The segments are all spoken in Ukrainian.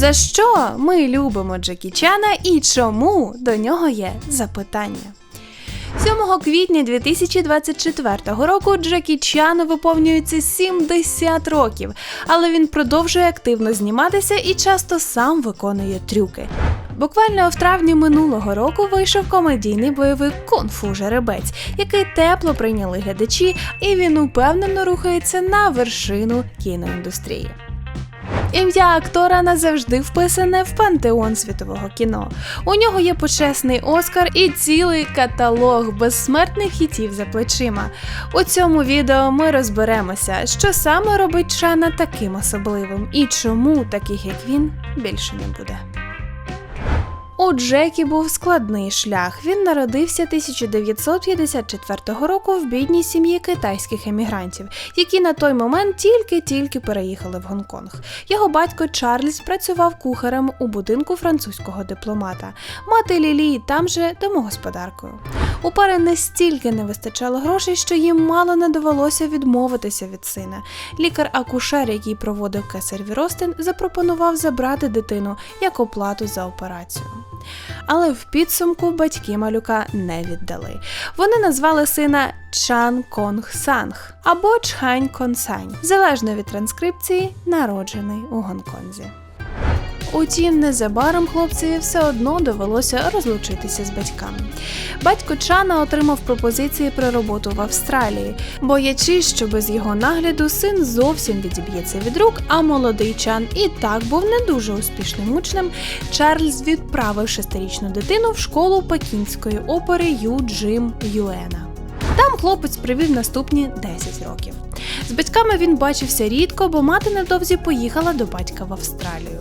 За що ми любимо Джекі Чана і чому до нього є запитання? 7 квітня 2024 року Джекі Чану виповнюється 70 років, але він продовжує активно зніматися і часто сам виконує трюки. Буквально в травні минулого року вийшов комедійний бойовик Кунг-фу жеребець, який тепло прийняли глядачі, і він упевнено рухається на вершину кіноіндустрії. Ім'я актора назавжди вписане в пантеон світового кіно. У нього є почесний Оскар і цілий каталог безсмертних хітів за плечима. У цьому відео ми розберемося, що саме робить Шана таким особливим і чому таких як він більше не буде. У Джекі був складний шлях. Він народився 1954 року в бідній сім'ї китайських емігрантів, які на той момент тільки-тільки переїхали в Гонконг. Його батько Чарльз працював кухарем у будинку французького дипломата. Мати Лілії там же домогосподаркою. У пари настільки не вистачало грошей, що їм мало не довелося відмовитися від сина. Лікар-акушер, який проводив кесареві ростин, запропонував забрати дитину як оплату за операцію. Але в підсумку батьки малюка не віддали. Вони назвали сина Чан Конг Санг або Чхань Консань, залежно від транскрипції, народжений у Гонконзі. Утім, незабаром хлопцеві все одно довелося розлучитися з батьками. Батько Чана отримав пропозиції про роботу в Австралії, боячись, що без його нагляду син зовсім відіб'ється від рук, а молодий Чан і так був не дуже успішним учнем. Чарльз відправив шестирічну дитину в школу пекінської опери Ю Джим Юена. Там хлопець провів наступні 10 років. З батьками він бачився рідко, бо мати невдовзі поїхала до батька в Австралію.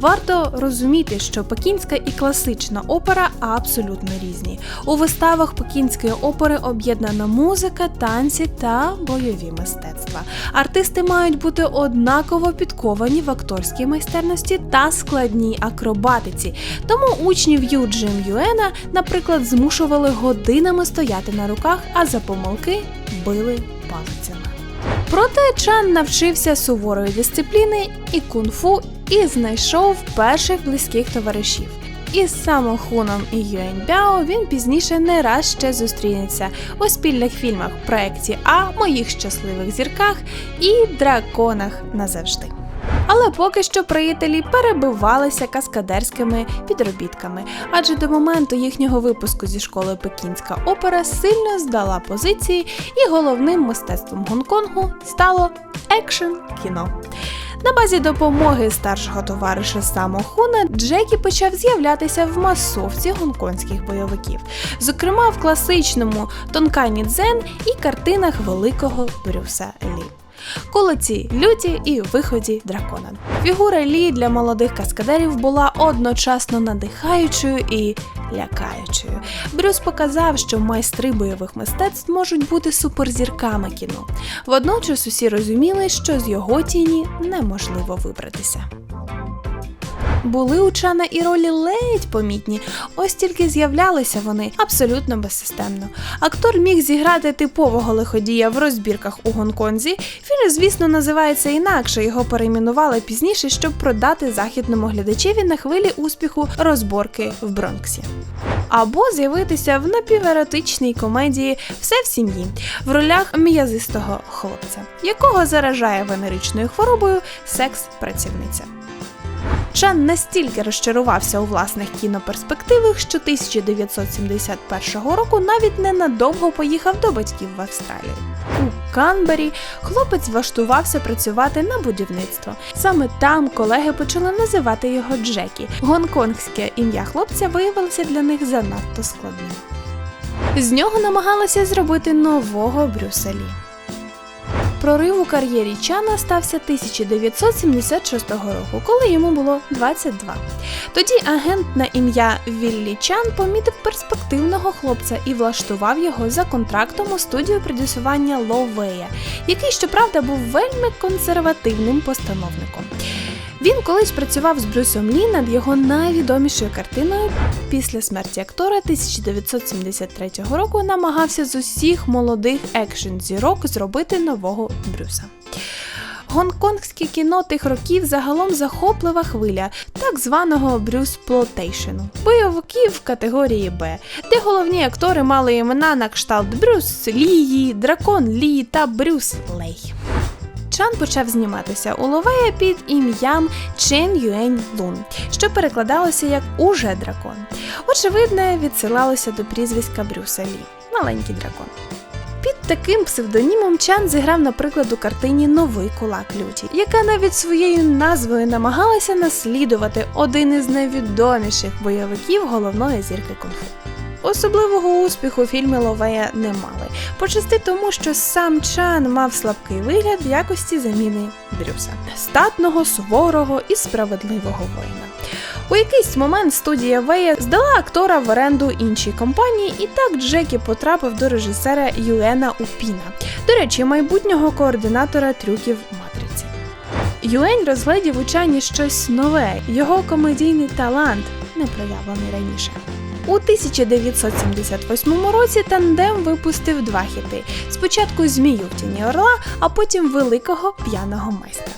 Варто розуміти, що пекінська і класична опера абсолютно різні. У виставах пекінської опери об'єднана музика, танці та бойові мистецтва. Артисти мають бути однаково підковані в акторській майстерності та складній акробатиці. Тому учнів Ю Джим Юена, наприклад, змушували годинами стояти на руках, а за помилки били палицями. Проте Чан навчився суворої дисципліни і кунг-фу і знайшов перших близьких товаришів. Із Самохуном і Юеньбяо він пізніше не раз ще зустрінеться у спільних фільмах проєкті А, моїх щасливих зірках і драконах назавжди. Але поки що приятелі перебивалися каскадерськими підробітками, адже до моменту їхнього випуску зі школи Пекінська опера сильно здала позиції, і головним мистецтвом Гонконгу стало екшн кіно. На базі допомоги старшого товариша Само Хуна Джекі почав з'являтися в масовці гонконгських бойовиків, зокрема в класичному Тонкані Дзен і картинах великого Брюса Лі. Кулиці люті і виході дракона. Фігура Лі для молодих каскадерів була одночасно надихаючою і лякаючою. Брюс показав, що майстри бойових мистецтв можуть бути суперзірками кіно. Водночас усі розуміли, що з його тіні неможливо вибратися. Були у Чана і ролі ледь помітні, ось тільки з'являлися вони абсолютно безсистемно. Актор міг зіграти типового лиходія в розбірках у Гонконзі. Фільм, звісно, називається інакше. Його перейменували пізніше, щоб продати західному глядачеві на хвилі успіху розборки в Бронксі. Або з'явитися в напіверотичній комедії Все в сім'ї в ролях м'язистого хлопця, якого заражає венеричною хворобою секс-працівниця. Чан настільки розчарувався у власних кіноперспективах, що 1971 року навіть ненадовго поїхав до батьків в Австралію. У Канбері хлопець влаштувався працювати на будівництво. Саме там колеги почали називати його Джекі. Гонконгське ім'я хлопця виявилося для них занадто складним. З нього намагалися зробити нового Брюса Лі. Прорив у кар'єрі Чана стався 1976 року, коли йому було 22. Тоді агент на ім'я Віллі Чан помітив перспективного хлопця і влаштував його за контрактом у студію продюсування Ловея, який, щоправда, був вельми консервативним постановником. Він колись працював з Брюсом Лі над його найвідомішою картиною. Після смерті актора 1973 року намагався з усіх молодих екшн зірок зробити нового Брюса. Гонконгське кіно тих років загалом захоплива хвиля так званого брюсплотейшену, бойовиків категорії Б, де головні актори мали імена на кшталт Брюс Лії, Дракон Лі та Брюс Лей. Чан почав зніматися у Ловея під ім'ям Чен Юень Лун, що перекладалося як Уже дракон. Очевидне, відсилалося до прізвиська Брюса Лі маленький дракон. Під таким псевдонімом Чан зіграв, наприклад, у картині Новий кулак люті, яка навіть своєю назвою намагалася наслідувати один із найвідоміших бойовиків головної зірки кунг-фу. Особливого успіху фільми Ловея не мали, почасти тому, що сам Чан мав слабкий вигляд в якості заміни Брюса статного, суворого і справедливого воїна. У якийсь момент студія Вея здала актора в оренду іншій компанії, і так Джекі потрапив до режисера Юена Упіна, до речі, майбутнього координатора трюків матриці. Юень розглядів у Чані щось нове, його комедійний талант, не проявлений раніше. У 1978 році тандем випустив два хіти: спочатку Змію в тіні орла, а потім великого п'яного майстра.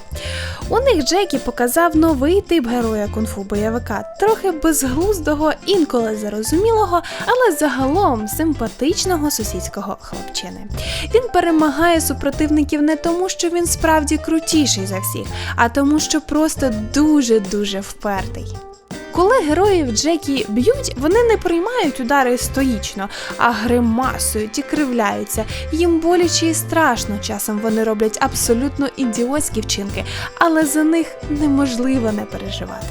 У них Джекі показав новий тип героя кунг-фу бойовика, трохи безглуздого, інколи зарозумілого, але загалом симпатичного сусідського хлопчини. Він перемагає супротивників не тому, що він справді крутіший за всіх, а тому, що просто дуже-дуже впертий. Коли героїв Джекі б'ють, вони не приймають удари стоїчно, а гримасують і кривляються. Їм боляче і страшно. Часом вони роблять абсолютно ідіотські вчинки, але за них неможливо не переживати.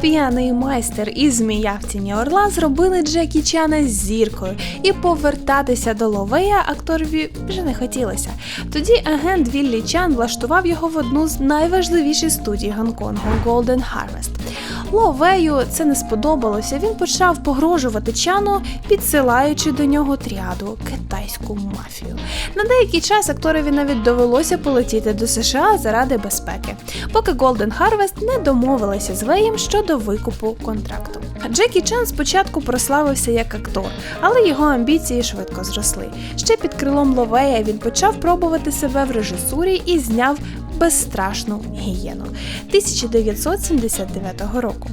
П'яний майстер і змія в тіні орла зробили Джекі Чана зіркою, і повертатися до Ловея акторові вже не хотілося. Тоді агент Віллі Чан влаштував його в одну з найважливіших студій Гонконгу Golden Harvest. Ловею це не сподобалося. Він почав погрожувати Чану, підсилаючи до нього тріаду китайську мафію. На деякий час акторові навіть довелося полетіти до США заради безпеки, поки Golden Harvest не домовилася з Веєм щодо викупу контракту. Джекі Чан спочатку прославився як актор, але його амбіції швидко зросли. Ще під крилом Ловея він почав пробувати себе в режисурі і зняв безстрашну гієну 1979 року.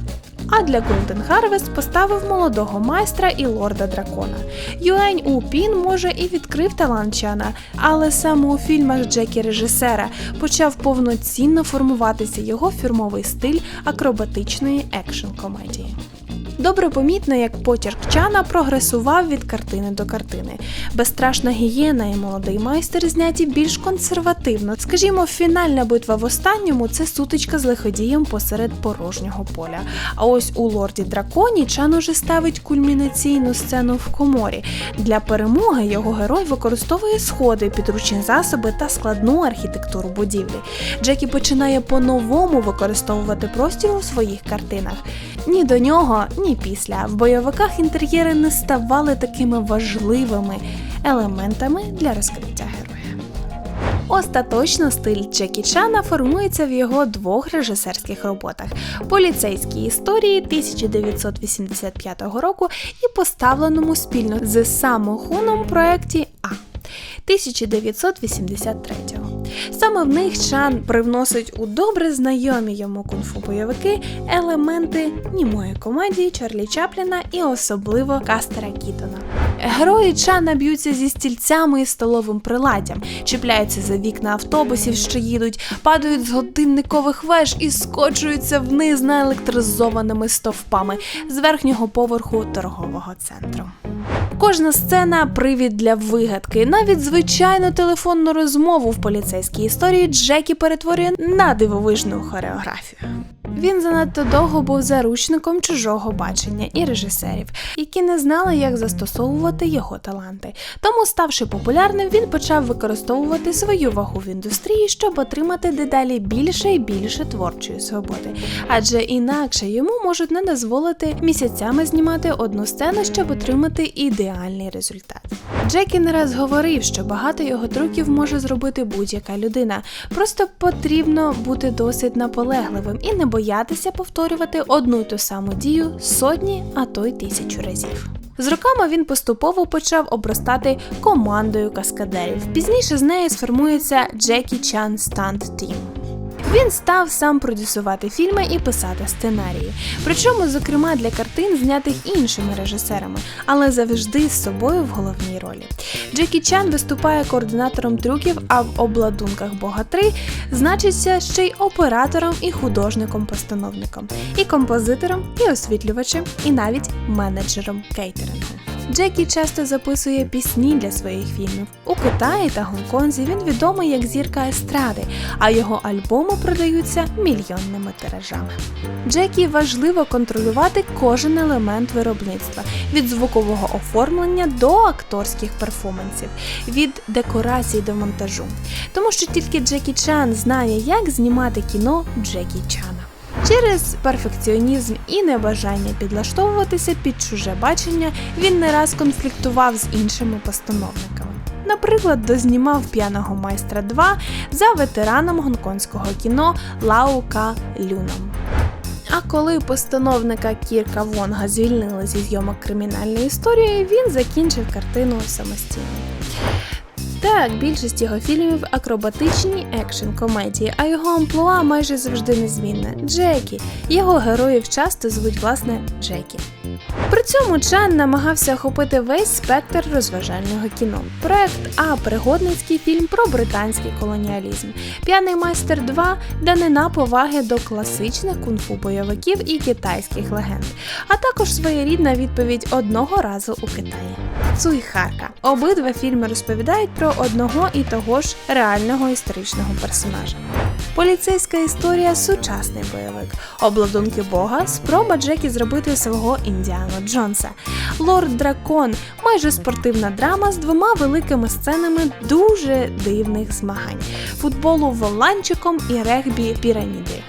А для Golden Harvest поставив молодого майстра і лорда дракона. Юень Упін може і відкрив талант Чана, але саме у фільмах Джекі режисера почав повноцінно формуватися його фірмовий стиль акробатичної екшн комедії. Добре помітно, як потяг Чана прогресував від картини до картини. Безстрашна гієна і молодий майстер зняті більш консервативно. Скажімо, фінальна битва в останньому це сутичка з лиходієм посеред порожнього поля. А ось у лорді драконі Чан уже ставить кульмінаційну сцену в коморі. Для перемоги його герой використовує сходи, підручні засоби та складну архітектуру будівлі. Джекі починає по-новому використовувати простір у своїх картинах. Ні до нього, ні після в бойовиках інтер'єри не ставали такими важливими елементами для розкриття героя. Остаточно стиль Джекі Чана формується в його двох режисерських роботах: поліцейській історії 1985 року і поставленому спільно з Само Хуном проєкті А. 1983 Саме в них Чан привносить у добре знайомі йому кунг-фу бойовики елементи німої комедії Чарлі Чапліна і особливо Кастера Кітона. Герої Чана б'ються зі стільцями і столовим приладдям, чіпляються за вікна автобусів, що їдуть, падають з годинникових веж і скочуються вниз наелектризованими стовпами з верхнього поверху торгового центру. Кожна сцена привід для вигадки. Навіть звичайну телефонну розмову в поліцейській історії Джекі перетворює на дивовижну хореографію. Він занадто довго був заручником чужого бачення і режисерів, які не знали, як застосовувати його таланти. Тому, ставши популярним, він почав використовувати свою вагу в індустрії, щоб отримати дедалі більше і більше творчої свободи. Адже інакше йому можуть не дозволити місяцями знімати одну сцену, щоб отримати ідеальний результат. Джекі не раз говорив, що багато його трюків може зробити будь-яка людина. Просто потрібно бути досить наполегливим і не боятися повторювати одну й ту саму дію сотні, а то й тисячу разів. З роками він поступово почав обростати командою каскадерів. Пізніше з нею сформується Джекі Чан Стант Team. Він став сам продюсувати фільми і писати сценарії. Причому, зокрема, для картин, знятих іншими режисерами, але завжди з собою в головній ролі. Джекі Чан виступає координатором трюків, а в обладунках Бога 3 значиться ще й оператором і художником-постановником, і композитором, і освітлювачем, і навіть менеджером кейтерингу. Джекі часто записує пісні для своїх фільмів. У Китаї та Гонконзі він відомий як зірка естради, а його альбоми продаються мільйонними тиражами. Джекі важливо контролювати кожен елемент виробництва від звукового оформлення до акторських перформансів, від декорацій до монтажу. Тому що тільки Джекі Чан знає, як знімати кіно Джекі Чана. Через перфекціонізм і небажання підлаштовуватися під чуже бачення він не раз конфліктував з іншими постановниками. Наприклад, дознімав п'яного майстра 2 за ветераном гонконгського кіно Лау Ка Люном. А коли постановника Кірка Вонга звільнили зі зйомок кримінальної історії, він закінчив картину самостійно. Так, більшість його фільмів акробатичні екшн комедії, а його амплуа майже завжди незмінне Джекі. Його героїв часто звуть власне Джекі. При цьому Чан намагався охопити весь спектр розважального кіно. Проект А пригодницький фільм про британський колоніалізм. П'яний майстер 2 данина поваги до класичних кунг-фу бойовиків і китайських легенд, а також своєрідна відповідь одного разу у Китаї. Цуйхарка. Обидва фільми розповідають про одного і того ж реального історичного персонажа. Поліцейська історія сучасний бойовик. Обладунки Бога, спроба Джекі зробити свого Індіана Джонса. Лорд Дракон майже спортивна драма з двома великими сценами дуже дивних змагань: футболу воланчиком і регбі піраміди.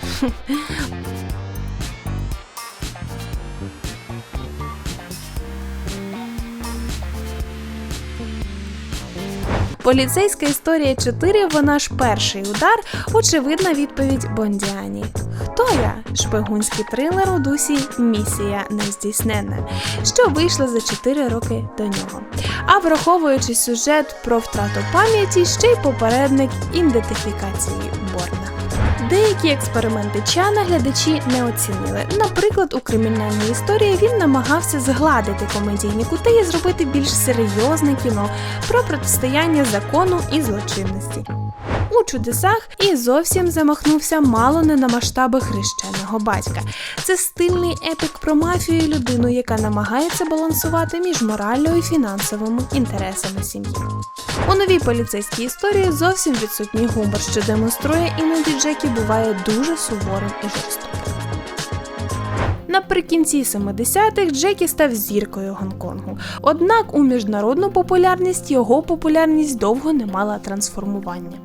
Поліцейська історія 4 вона ж перший удар, очевидна відповідь Бондіані. Хто я? Шпигунський трилер у дусі Місія нездійсненна, що вийшла за 4 роки до нього. А враховуючи сюжет про втрату пам'яті, ще й попередник ідентифікації Борна. Деякі експерименти Чана глядачі не оцінили. Наприклад, у кримінальній історії він намагався згладити комедійні кути і зробити більш серйозне кіно про протистояння закону і злочинності. У чудесах і зовсім замахнувся мало не на масштаби хрещеного батька. Це стильний епік про мафію і людину, яка намагається балансувати між морально і фінансовими інтересами сім'ї. У новій поліцейській історії зовсім відсутній гумор, що демонструє іноді Джекі буває дуже суворим і жорстоким. Наприкінці 70-х Джекі став зіркою Гонконгу. Однак у міжнародну популярність його популярність довго не мала трансформування.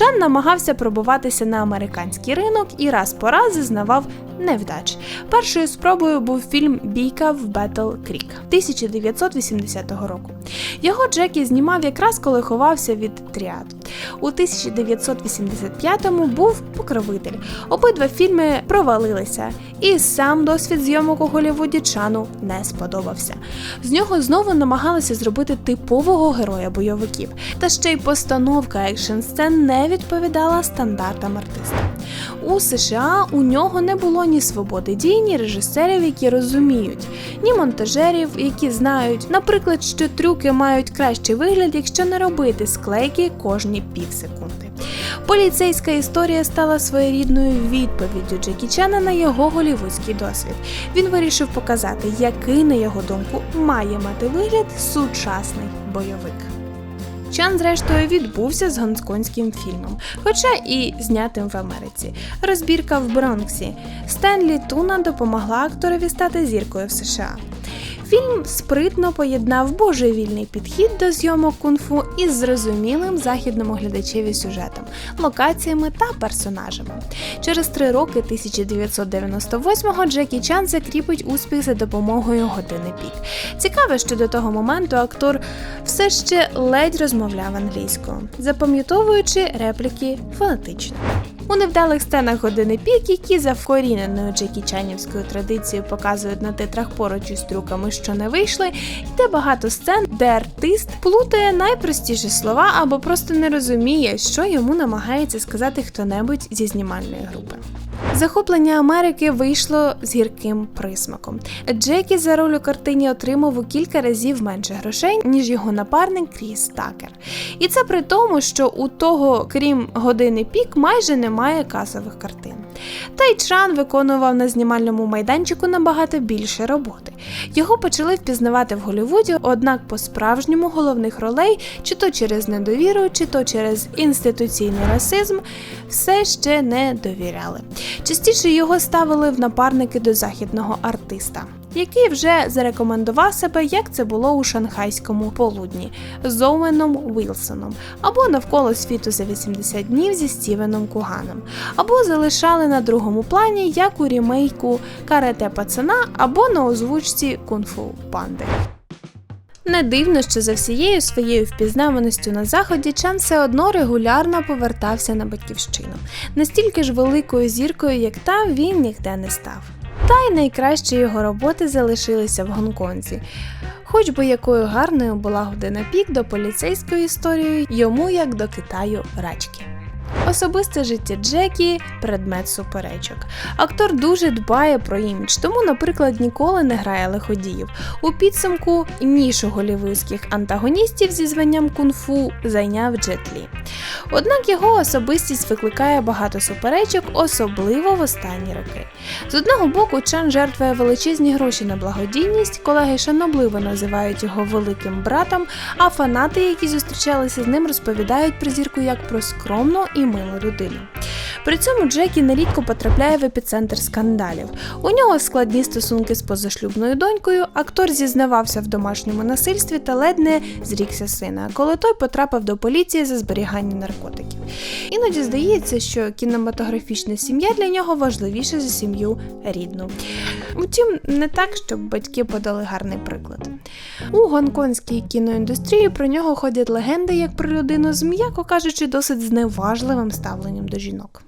Чан намагався пробуватися на американський ринок і раз по раз зазнавав невдач. Першою спробою був фільм Бійка в Бетл Крік 1980 року. Його Джекі знімав якраз коли ховався від тріад. У 1985-му був покровитель. Обидва фільми провалилися, і сам досвід зйомок у Голлівуді Чану не сподобався. З нього знову намагалися зробити типового героя бойовиків, та ще й постановка екшн сцен не відповідала стандартам артиста. У США у нього не було ні свободи дій, ні режисерів, які розуміють, ні монтажерів, які знають, наприклад, що трюки мають кращий вигляд, якщо не робити склейки кожні півсекунди. Поліцейська історія стала своєрідною відповіддю Джекі Чана на його голівудський досвід. Він вирішив показати, який, на його думку, має мати вигляд сучасний бойовик. Чан, зрештою, відбувся з гонконгським фільмом, хоча і знятим в Америці. Розбірка в Бронксі. Стенлі Туна допомогла акторові стати зіркою в США. Фільм спритно поєднав божевільний підхід до зйомок кунг-фу із зрозумілим західному глядачеві сюжетом, локаціями та персонажами. Через три роки 1998-го Джекі Чан закріпить успіх за допомогою години пік. Цікаво, що до того моменту актор все ще ледь розмовляв англійською, запам'ятовуючи репліки фонетично. У невдалих сценах години пік, які за вкоріненою джекічанівською традицією показують на титрах поруч із трюками, що не вийшли, йде багато сцен, де артист плутає найпростіші слова або просто не розуміє, що йому намагається сказати хто-небудь зі знімальної групи. Захоплення Америки вийшло з гірким присмаком. Джекі за роль у картині отримав у кілька разів менше грошей, ніж його напарник Кріс Такер. І це при тому, що у того, крім години пік, майже немає касових картин. Тай Чан виконував на знімальному майданчику набагато більше роботи. Його почали впізнавати в Голлівуді, однак по-справжньому головних ролей, чи то через недовіру, чи то через інституційний расизм, все ще не довіряли. Частіше його ставили в напарники до західного артиста. Який вже зарекомендував себе, як це було у шанхайському полудні з Оуеном Вілсоном, або навколо світу за 80 днів зі Стівеном Куганом, або залишали на другому плані, як у рімейку Карате пацана, або на озвучці Кунг-фу Панди. Не дивно, що за всією своєю впізнаваністю на заході Чан все одно регулярно повертався на батьківщину. Настільки ж великою зіркою, як там, він ніде не став. Та й найкращі його роботи залишилися в Гонконзі. Хоч би якою гарною була година пік до поліцейської історії, йому як до Китаю рачки. Особисте життя Джекі предмет суперечок. Актор дуже дбає про імідж, тому, наприклад, ніколи не грає лиходіїв. У підсумку нішу голівудських антагоністів зі званням кунг-фу зайняв Джет Лі. Однак його особистість викликає багато суперечок, особливо в останні роки. З одного боку, Чан жертвує величезні гроші на благодійність, колеги шанобливо називають його великим братом, а фанати, які зустрічалися з ним, розповідають про зірку як про скромну і милу людину. При цьому Джекі нерідко потрапляє в епіцентр скандалів. У нього складні стосунки з позашлюбною донькою. Актор зізнавався в домашньому насильстві та ледь не зрікся сина, коли той потрапив до поліції за зберігання наркотиків. Іноді здається, що кінематографічна сім'я для нього важливіша за сім'ю рідну. Втім, не так, щоб батьки подали гарний приклад. У гонконгській кіноіндустрії про нього ходять легенди як про людину з, м'яко кажучи, досить зневажливим ставленням до жінок.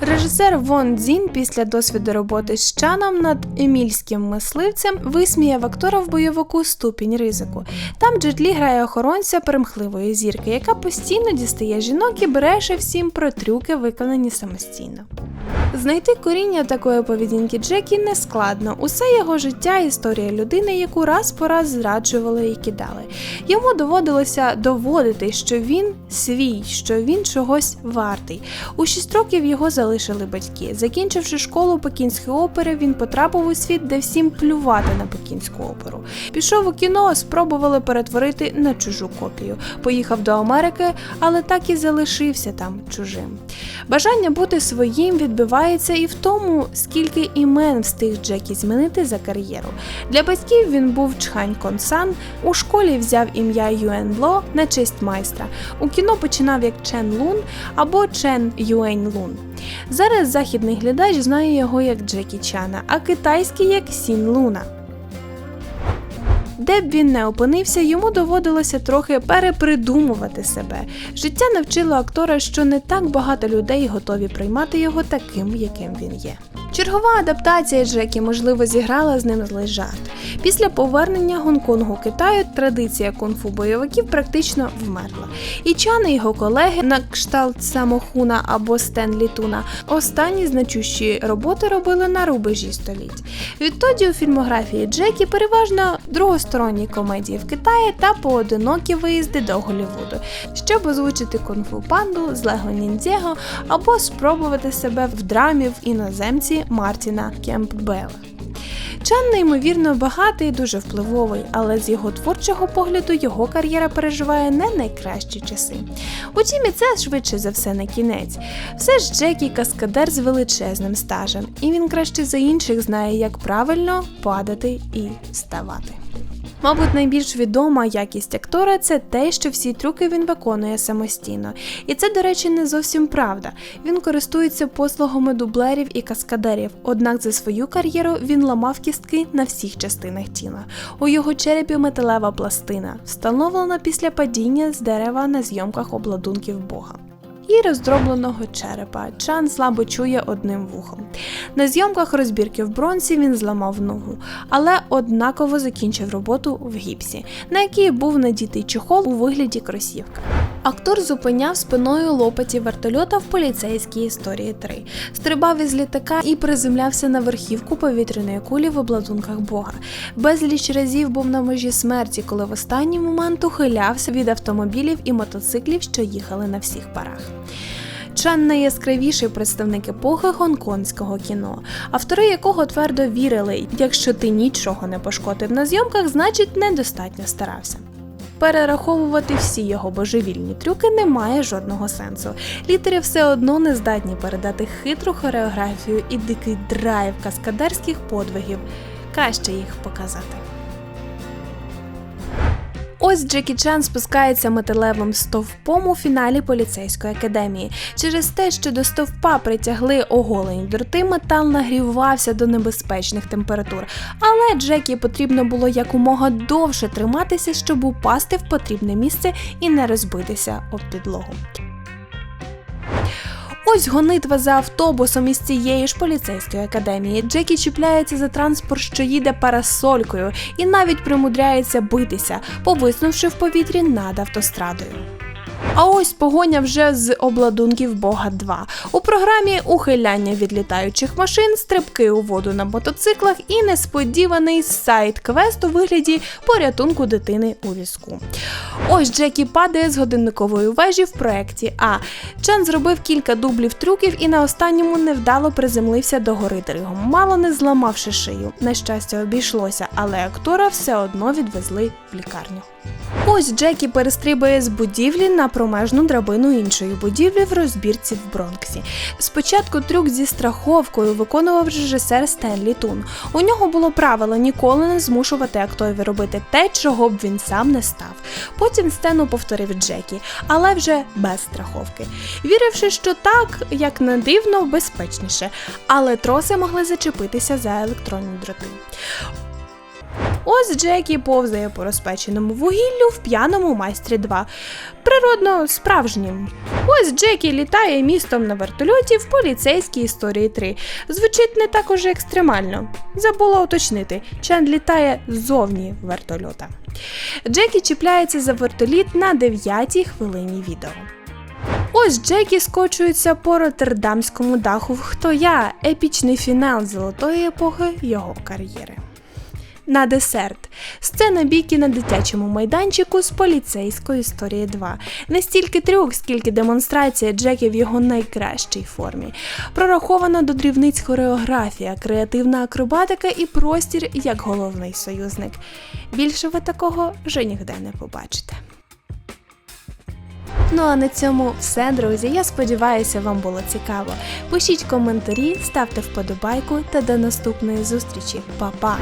Режисер Вон Дзін після досвіду роботи з Чаном над емільським мисливцем висміяв актора в бойовику ступінь ризику. Там Джетлі грає охоронця перемхливої зірки, яка постійно дістає жінок і бреше всім про трюки, виконані самостійно. Знайти коріння такої поведінки Джекі не складно. Усе його життя історія людини, яку раз по раз зраджували і кидали. Йому доводилося доводити, що він свій, що він чогось вартий. У шість років його залишили батьки. Закінчивши школу Пекінської опери, він потрапив у світ, де всім плювати на Пекінську оперу. Пішов у кіно, спробували перетворити на чужу копію. Поїхав до Америки, але так і залишився там чужим. Бажання бути своїм відбивається і в тому, скільки імен встиг Джекі змінити за кар'єру. Для батьків він був Чхань Консан, у школі взяв ім'я Юен Ло на честь майстра. У кіно починав як Чен Лун або Чен Юень Лун. Зараз західний глядач знає його як Джекі Чана, а китайський як Сін Луна. Де б він не опинився, йому доводилося трохи перепридумувати себе. Життя навчило актора, що не так багато людей готові приймати його таким, яким він є. Чергова адаптація Джекі, можливо, зіграла з ним злий жарт. Після повернення Гонконгу Китаю традиція кунг-фу бойовиків практично вмерла. І Чан і його колеги на кшталт Самохуна або Стенлі Туна останні значущі роботи робили на рубежі століть. Відтоді у фільмографії Джекі переважно другосторонні комедії в Китаї та поодинокі виїзди до Голлівуду, щоб озвучити кунг-фу панду з Лего Ніндзяго або спробувати себе в драмі в іноземці Мартіна Кемпбела. Чан неймовірно багатий, дуже впливовий, але з його творчого погляду його кар'єра переживає не найкращі часи. Утім, і це швидше за все не кінець. Все ж Джекі каскадер з величезним стажем, і він краще за інших знає, як правильно падати і ставати. Мабуть, найбільш відома якість актора це те, що всі трюки він виконує самостійно. І це, до речі, не зовсім правда. Він користується послугами дублерів і каскадерів, однак за свою кар'єру він ламав кістки на всіх частинах тіла. У його черепі металева пластина, встановлена після падіння з дерева на зйомках обладунків Бога. І роздробленого черепа Чан слабо чує одним вухом. На зйомках розбірки в бронзі він зламав ногу, але однаково закінчив роботу в гіпсі, на якій був надітий чохол у вигляді кросівка. Актор зупиняв спиною лопаті вертольота в поліцейській історії 3, стрибав із літака і приземлявся на верхівку повітряної кулі в обладунках Бога. Безліч разів був на межі смерті, коли в останній момент ухилявся від автомобілів і мотоциклів, що їхали на всіх парах. Чан найяскравіший представник епохи гонконгського кіно, автори якого твердо вірили, якщо ти нічого не пошкодив на зйомках, значить недостатньо старався. Перераховувати всі його божевільні трюки немає жодного сенсу. Літери все одно не здатні передати хитру хореографію і дикий драйв каскадерських подвигів. Краще їх показати. Ось Джекі Чан спускається металевим стовпом у фіналі поліцейської академії. Через те, що до стовпа притягли оголені дроти, метал нагрівався до небезпечних температур. Але Джекі потрібно було якомога довше триматися, щоб упасти в потрібне місце і не розбитися об підлогу. Ось гонитва за автобусом із цієї ж поліцейської академії. Джекі чіпляється за транспорт, що їде парасолькою, і навіть примудряється битися, повиснувши в повітрі над автострадою. А ось погоня вже з обладунків Бога 2. У програмі ухиляння від літаючих машин, стрибки у воду на мотоциклах і несподіваний сайт-квест у вигляді порятунку дитини у візку. Ось Джекі падає з годинникової вежі в проєкті А. Чан зробив кілька дублів трюків і на останньому невдало приземлився до гори Дригом, мало не зламавши шию. На щастя, обійшлося, але актора все одно відвезли в лікарню. Ось Джекі перестрибує з будівлі на промежну драбину іншої будівлі в розбірці в Бронксі. Спочатку трюк зі страховкою виконував режисер Стенлі Тун. У нього було правило ніколи не змушувати акторів робити те, чого б він сам не став. Потім сцену повторив Джекі, але вже без страховки, віривши, що так, як не дивно, безпечніше, але троси могли зачепитися за електронні дроти. Ось Джекі повзає по розпеченому вугіллю в п'яному майстрі 2. Природно справжнім. Ось Джекі літає містом на вертольоті в поліцейській історії 3. Звучить не так уже екстремально. Забула уточнити, Чан літає ззовні вертольота. Джекі чіпляється за вертоліт на 9-й хвилині відео. Ось Джекі скочується по роттердамському даху Хто я? Епічний фінал золотої епохи його кар'єри. На десерт. Сцена бійки на дитячому майданчику з поліцейської історії 2. Не стільки трюк, скільки демонстрація Джекі в його найкращій формі. Прорахована до дрібниць хореографія, креативна акробатика і простір як головний союзник. Більше ви такого вже ніде не побачите. Ну а на цьому все, друзі. Я сподіваюся, вам було цікаво. Пишіть коментарі, ставте вподобайку та до наступної зустрічі. Па-па!